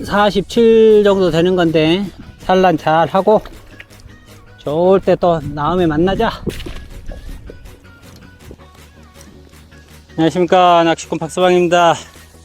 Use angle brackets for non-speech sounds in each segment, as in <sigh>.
47 정도 되는 건데 산란 잘 하고 좋을 때 또 다음에 만나자. 안녕하십니까 낚시꾼 박서방입니다.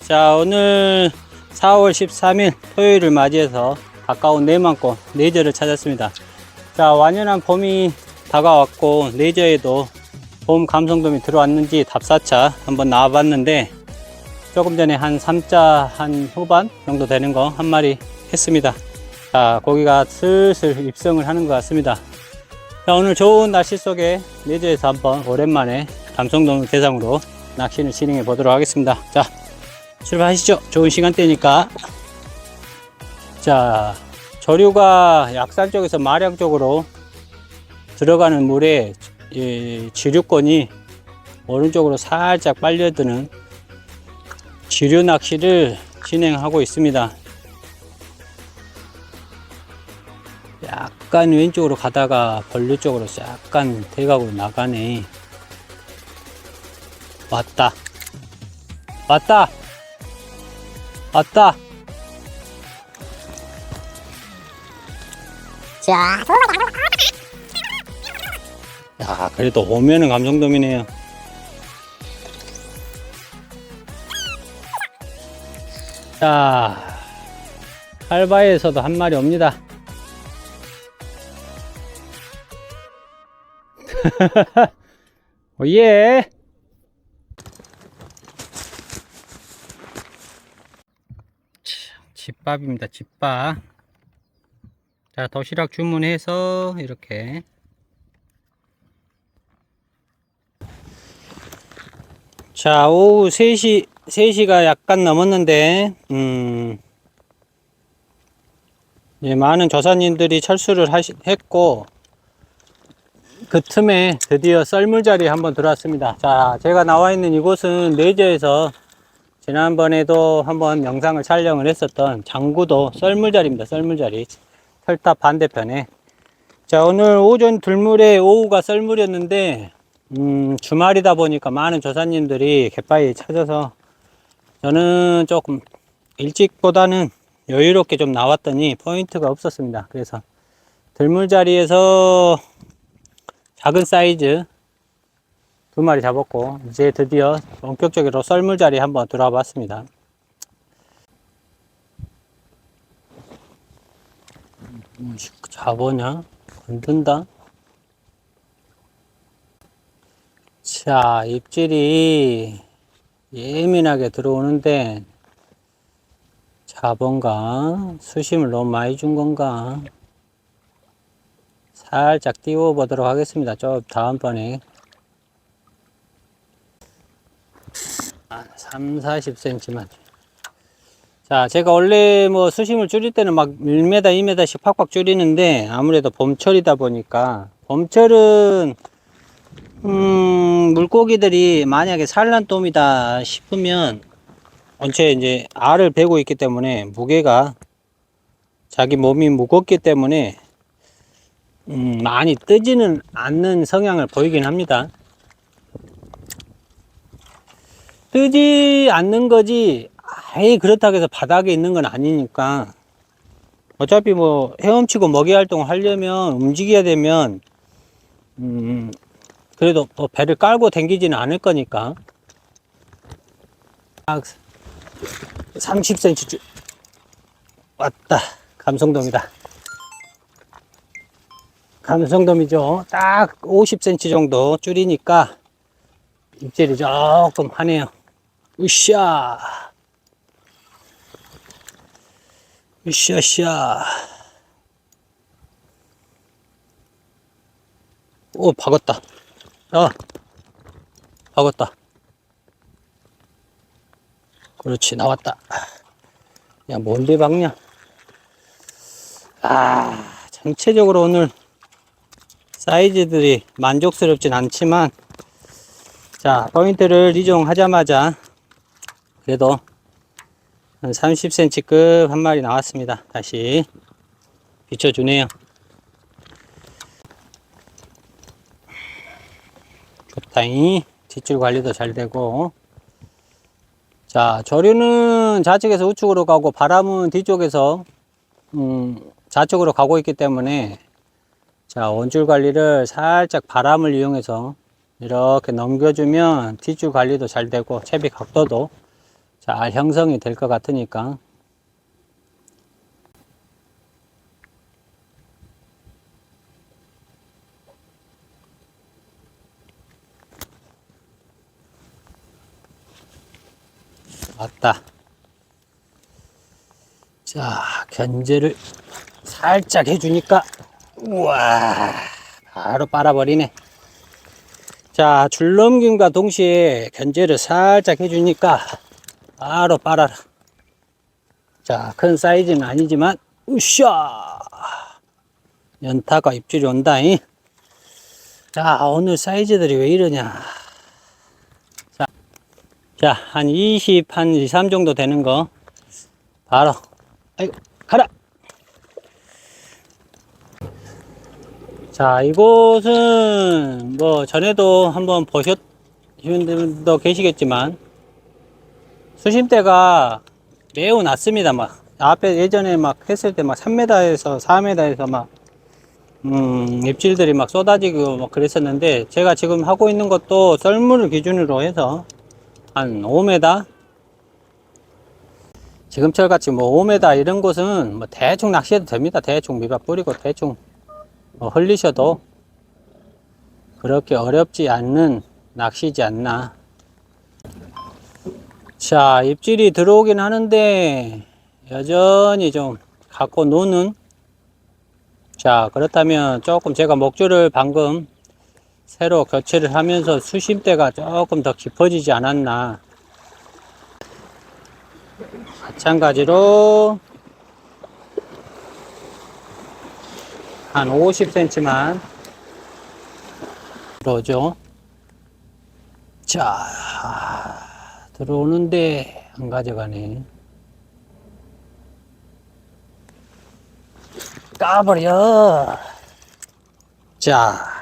자 오늘 4월 13일 토요일을 맞이해서 가까운 내만권 레이저를 찾았습니다. 자 완연한 봄이 다가왔고 레이저에도 봄 감성돔이 들어왔는지 답사차 한번 나와봤는데 조금 전에 한 3자 한 후반 정도 되는 거 한 마리 했습니다. 자 고기가 슬슬 입성을 하는 것 같습니다. 자 오늘 좋은 날씨 속에 레이저에서 한번 오랜만에 감성돔을 대상으로 낚시를 진행해 보도록 하겠습니다. 자 출발하시죠. 좋은 시간대니까. 자 저류가 약산 쪽에서 마량 쪽으로 들어가는 물에 이 지류권이 오른쪽으로 살짝 빨려드는 지류 낚시를 진행하고 있습니다. 약간 왼쪽으로 가다가 벌류 쪽으로 약간 대각으로 나가네. 왔다. 왔다. 왔다. 자, 야, 그래도 오면은 감성돔이네요. 자, 칼바에서도 한 마리 옵니다. 오예! 자, 집밥입니다, 집밥. 자, 도시락 주문해서 이렇게 자, 오후 3시, 3시가 약간 넘었는데, 음, 이제 많은 조사님들이 철수를 하시, 했고, 그 틈에 드디어 썰물자리에 한번 들어왔습니다. 자, 제가 나와 있는 이곳은 레이저에서 지난번에도 한번 영상을 촬영을 했었던 장구도 썰물자리입니다. 썰물자리. 털탑 반대편에. 자, 오늘 오전 들물에 오후가 썰물이었는데, 음, 주말이다 보니까 많은 조사님들이 갯바위 찾아서 저는 조금 일찍보다는 여유롭게 좀 나왔더니 포인트가 없었습니다. 그래서 들물 자리에서 작은 사이즈 두 마리 잡았고 이제 드디어 본격적으로 썰물 자리 한번 들어와 봤습니다. 음, 잡으냐? 건든다? 자, 입질이 예민하게 들어오는데 잡은가? 수심을 너무 많이 준 건가? 살짝 띄워 보도록 하겠습니다. 저 다음번에 한 3, 40cm만. 자, 제가 원래 뭐 수심을 줄일 때는 막 1m, 2m씩 팍팍 줄이는데 아무래도 봄철이다 보니까 봄철은 음, 물고기들이 만약에 산란돔이다 싶으면 원체 이제 알을 베고 있기 때문에 무게가 자기 몸이 무겁기 때문에 음, 많이 뜨지는 않는 성향을 보이긴 합니다. 뜨지 않는 거지 아예 그렇다고 해서 바닥에 있는 건 아니니까 어차피 뭐 헤엄치고 먹이 활동을 하려면 움직여야 되면 음, 그래도 뭐 배를 깔고 댕기지는 않을 거니까. 딱 30cm 줄. 왔다. 감성돔이다. 감성돔이죠. 딱 50cm 정도 줄이니까 입질이 조금 하네요. 으쌰. 으쌰으쌰. 오, 박았다. 아, 박았다. 그렇지, 나왔다. 야, 뭔데 박냐? 아, 전체적으로 오늘 사이즈들이 만족스럽진 않지만, 자, 포인트를 이종하자마자, 그래도 한 30cm급 한 마리 나왔습니다. 다시 비춰주네요. 다행히 뒷줄 관리도 잘 되고. 자, 조류는 좌측에서 우측으로 가고 바람은 뒤쪽에서 음, 좌측으로 가고 있기 때문에 자, 원줄 관리를 살짝 바람을 이용해서 이렇게 넘겨주면 뒤줄 관리도 잘 되고 채비 각도도 잘 형성이 될 것 같으니까 맞다. 자, 견제를 살짝 해주니까, 우와, 바로 빨아버리네. 자, 줄 넘김과 동시에 견제를 살짝 해주니까, 바로 빨아라. 자, 큰 사이즈는 아니지만, 으쌰! 연타가 입질이 온다잉. 자, 오늘 사이즈들이 왜 이러냐. 자, 자, 한 20, 한 2, 3 정도 되는 거. 바로, 아이고, 가라! 자, 이곳은 뭐 전에도 한번 보셨, 분들도 계시겠지만, 수심대가 매우 낮습니다. 막, 앞에 예전에 막 했을 때 막 3m에서 4m에서 막, 음, 입질들이 막 쏟아지고 막 그랬었는데, 제가 지금 하고 있는 것도 썰물을 기준으로 해서 한 5m? 지금철 같이 뭐 5m 이런 곳은 뭐 대충 낚시해도 됩니다. 대충 미박 뿌리고 대충 뭐 흘리셔도 그렇게 어렵지 않는 낚시지 않나. 자, 입질이 들어오긴 하는데 여전히 좀 갖고 노는 자, 그렇다면 조금 제가 목줄을 방금 새로 교체를 하면서 수심대가 조금 더 깊어지지 않았나. 마찬가지로 한 50cm만 들어오죠. 자, 들어오는데 안 가져가네. 까버려. 자,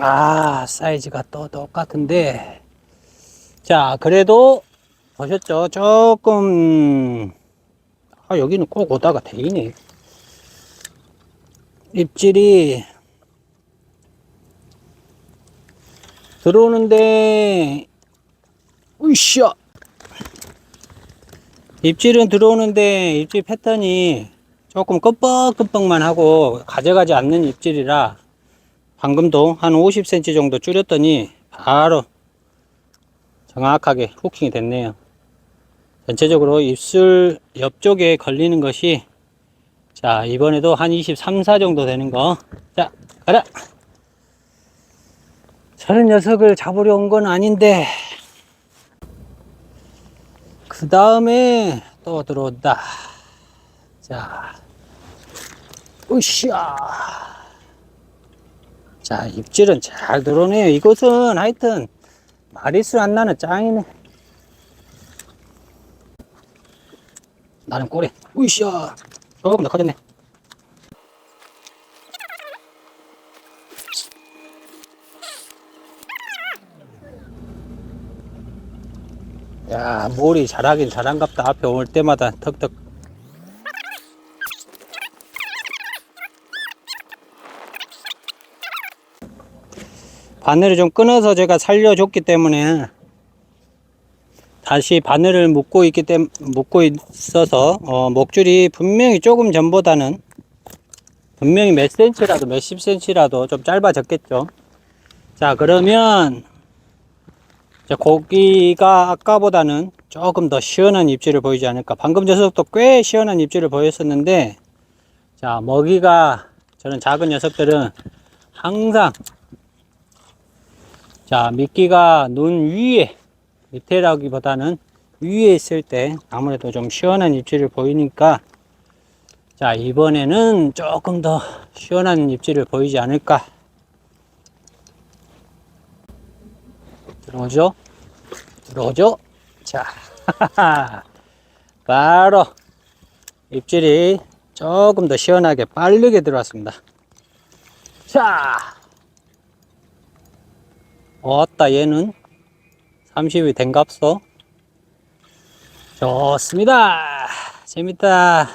아, 사이즈가 또 똑같은데. 자, 그래도 보셨죠? 조금, 아, 여기는 꼭 오다가 대이네. 입질이 들어오는데, 으쌰! 입질은 들어오는데 입질 패턴이 조금 끄뻑끄뻑만 하고 가져가지 않는 입질이라 방금도 한 50cm 정도 줄였더니 바로 정확하게 후킹이 됐네요. 전체적으로 입술 옆쪽에 걸리는 것이 자 이번에도 한 23, 4 정도 되는 거 자 가라! 저런 녀석을 잡으려 온 건 아닌데. 그 다음에 또 들어온다. 자 으쌰 자 입질은 잘 들어오네요. 이곳은 하여튼 마리수 안 나는 짱이네. 나는 꼬리. 으쌰 조금 더 커졌네. 야 몰이 잘하긴 잘한갑다. 앞에 올 때마다 턱턱 바늘을 좀 끊어서 제가 살려줬기 때문에 다시 바늘을 묶고 있기 때문에 묶고 있어서 어, 목줄이 분명히 조금 전보다는 분명히 몇 센치라도 몇십 센치라도 좀 짧아졌겠죠. 자 그러면 자, 고기가 아까보다는 조금 더 시원한 입질을 보이지 않을까. 방금 녀석도 꽤 시원한 입질을 보였었는데 자 먹이가 저는 작은 녀석들은 항상 자, 미끼가 눈 위에, 밑에라기보다는 위에 있을 때 아무래도 좀 시원한 입질을 보이니까 자, 이번에는 조금 더 시원한 입질을 보이지 않을까. 들어오죠? 들어오죠? 자, <laughs> 바로 입질이 조금 더 시원하게 빠르게 들어왔습니다. 자, 어따 얘는 30이 된갑소. 좋습니다. 재밌다.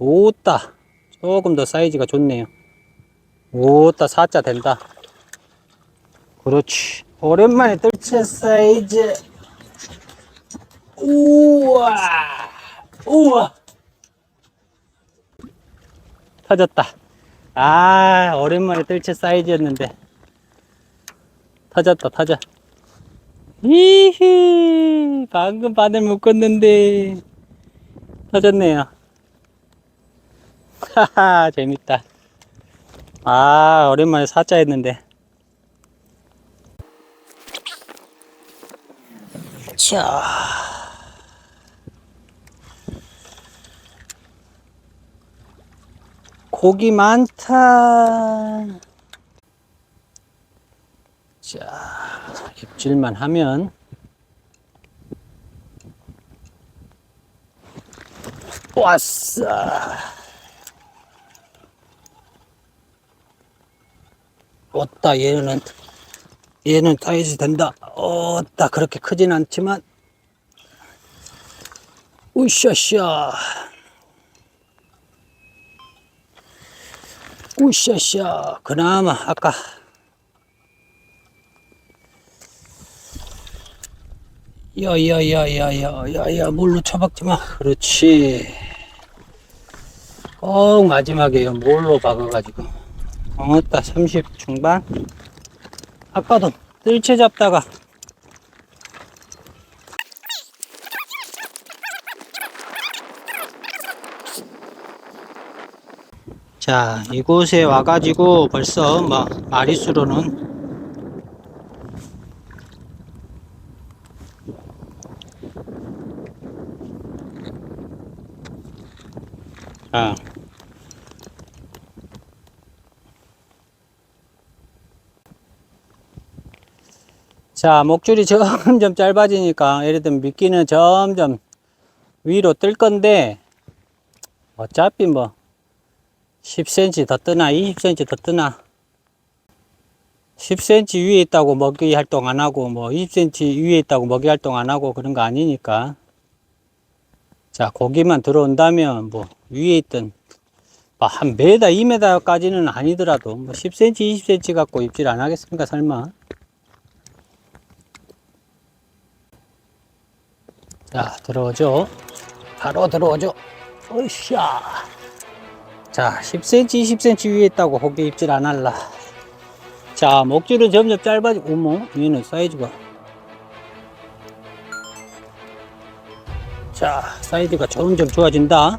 오따. 조금 더 사이즈가 좋네요. 오따, 사자 된다. 그렇지. 오랜만에 뜰채 사이즈. 우와. 우와. 터졌다. 아, 오랜만에 뜰채 사이즈였는데. 터졌다, 터져. 히히, 방금 바늘 묶었는데. 터졌네요. 하하, 재밌다. 아, 오랜만에 사자 했는데. 자. 고기 많다. 자, 입질만 하면. 왔어. 왔다, 얘는. 얘는 사이즈 된다. 어따, 그렇게 크진 않지만. 우샤샤. 우샤샤. 그나마, 아까. 야야야야야야야 물로 쳐박지 마. 그렇지. 꼭 마지막에 물로 박아가지고. 어따 30 중반. 아까도 뜰채 잡다가 자 이곳에 와가지고 벌써 뭐 마리수로는 자, 목줄이 <laughs> 점점 짧아지니까, 예를 들면 미끼는 점점 위로 뜰 건데, 어차피 뭐, 10cm 더 뜨나, 20cm 더 뜨나, 10cm 위에 있다고 먹이 활동 안 하고, 뭐, 20cm 위에 있다고 먹이 활동 안 하고 그런 거 아니니까. 자, 고기만 들어온다면, 뭐, 위에 있던, 뭐한 메다, 2m까지는 아니더라도, 뭐, 10cm, 20cm 갖고 입질 안 하겠습니까, 설마? 자, 들어오죠. 바로 들어오죠. 으쌰. 자, 10cm, 20cm 위에 있다고 고개 입질 안 할라. 자, 목줄은 점점 짧아지고, 어머, 얘는 사이즈가. 자, 사이즈가 점점 좋아진다.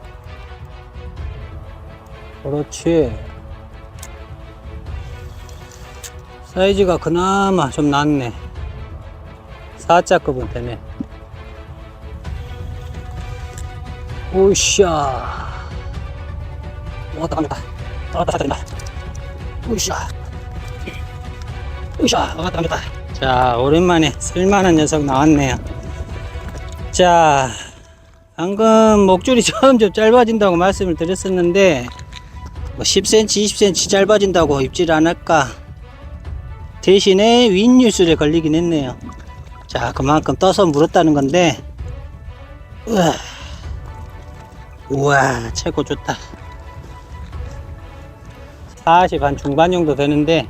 그렇지. 사이즈가 그나마 좀 낫네. 4자급은 되네. 오샤. 왔다 갑니다. 왔다 됩니다. 오샤. 오샤. 왔다 갑니다. 자, 오랜만에 쓸만한 녀석 나왔네요. 자, 방금 목줄이 <laughs> 점점 짧아진다고 말씀을 드렸었는데, 뭐 10cm, 20cm 짧아진다고 입질 안 할까? 대신에 윗뉴슬에 걸리긴 했네요. 자, 그만큼 떠서 물었다는 건데, 으아. 우와 최고 좋다. 40 한 중반 정도 되는데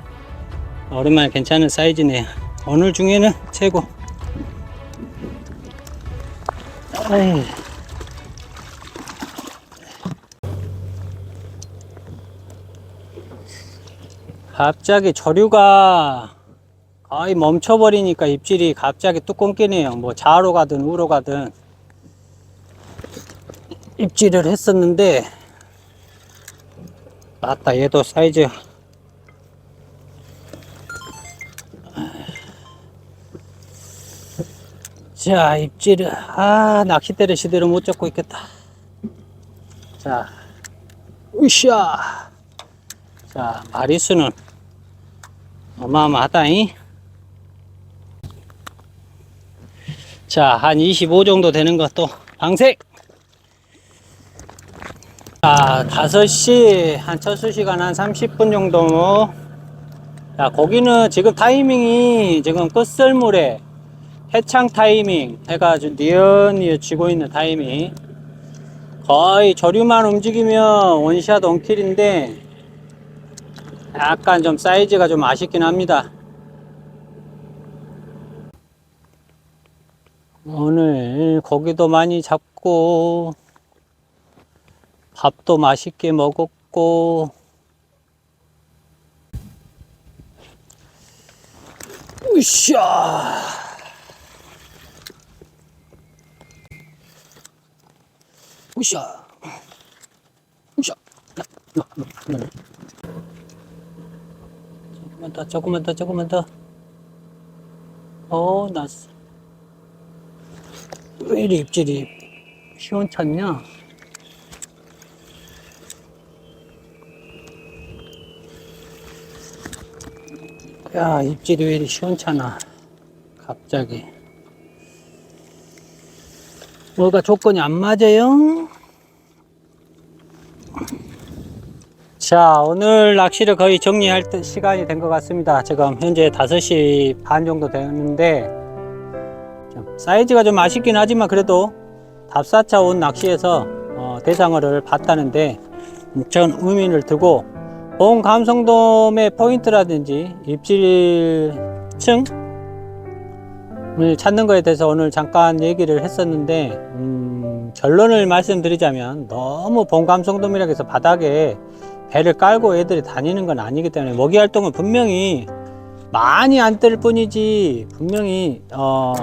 오랜만에 괜찮은 사이즈네요. 오늘 중에는 최고. 아이. 갑자기 조류가 거의 멈춰버리니까 입질이 갑자기 뚝 끊기네요. 뭐 좌로 가든 우로 가든 입질을 했었는데 맞다 얘도 사이즈. 자 입질을 아 낚싯대를 시대로 못 잡고 있겠다. 자 으쌰. 자 마리수는 어마어마하다잉. 자한 25 정도 되는 것도 방색 자, 5시, 한 첫수 시간 한 30분 정도. 자, 고기는 지금 타이밍이 지금 끝썰물에 해창 타이밍 해가지고 니은니은 쥐고 있는 타이밍 거의 저류만 움직이면 원샷 원킬인데 약간 좀 사이즈가 좀 아쉽긴 합니다 오늘 고기도 많이 잡고 밥도 맛있게 먹었고. 으쌰. 으쌰. 으쌰. 조금만 더 조금만 더 조금만 더어 났어 왜 이리 입질이 시원찮냐 야 입질이 왜 이리 시원찮아. 갑자기. 뭐가 조건이 안 맞아요? 자 오늘 낚시를 거의 정리할 때 시간이 된 것 같습니다. 지금 현재 5시 반 정도 되었는데 좀 사이즈가 좀 아쉽긴 하지만 그래도 답사차 온 낚시에서 어, 대상어를 봤다는데 전 의미를 두고 본 감성돔의 포인트라든지 입질층을 찾는 거에 대해서 오늘 잠깐 얘기를 했었는데 음, 결론을 말씀드리자면 너무 본 감성돔이라고 해서 바닥에 배를 깔고 애들이 다니는 건 아니기 때문에 먹이 활동은 분명히 많이 안 뜰 뿐이지 분명히 어,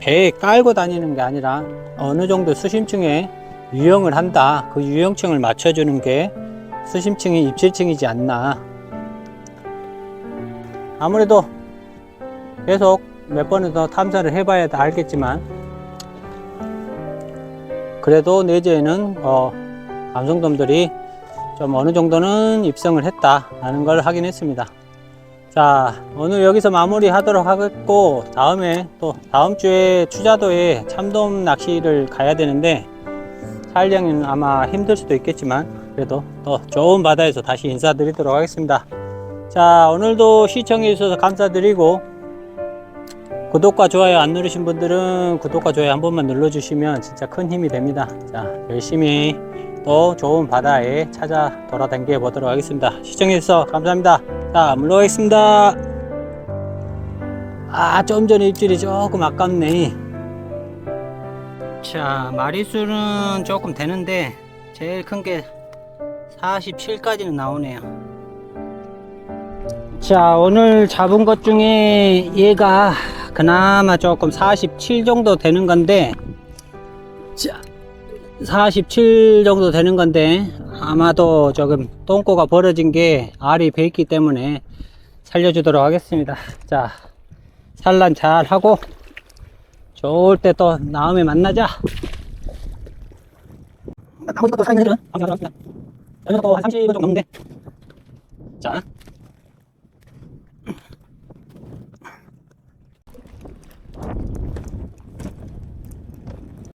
배에 깔고 다니는 게 아니라 어느 정도 수심층에 유형을 한다. 그 유형층을 맞춰주는 게 수심층이 입질층이지 않나 아무래도 계속 몇 번을 더 탐사를 해봐야 다 알겠지만 그래도 내재에는 어, 감성돔들이 좀 어느 정도는 입성을 했다 라는 걸 확인했습니다. 자, 오늘 여기서 마무리 하도록 하겠고, 다음에 또 다음 주에 추자도에 참돔 낚시를 가야 되는데, 촬영은 아마 힘들 수도 있겠지만, 그래도 또 좋은 바다에서 다시 인사드리도록 하겠습니다. 자, 오늘도 시청해 주셔서 감사드리고, 구독과 좋아요 안 누르신 분들은 구독과 좋아요 한 번만 눌러주시면 진짜 큰 힘이 됩니다. 자, 열심히 또 좋은 바다에 찾아 돌아다녀 보도록 하겠습니다. 시청해주셔서 감사합니다. 자, 물러가겠습니다. 아, 좀 전에 입질이 조금 아깝네. 자, 마리수는 조금 되는데, 제일 큰 게 47까지는 나오네요. 자, 오늘 잡은 것 중에 얘가 그나마 조금 47 정도 되는 건데, 자, 47 정도 되는 건데 아마도 조금 똥꼬가 벌어진 게 알이 배 있기 때문에 살려주도록 하겠습니다. 자 산란 잘 하고 좋을 때또 다음에 만나자. 나머지 것도 사인해줘 감사합니다 저는 또한 30분 정도 넘는데 자.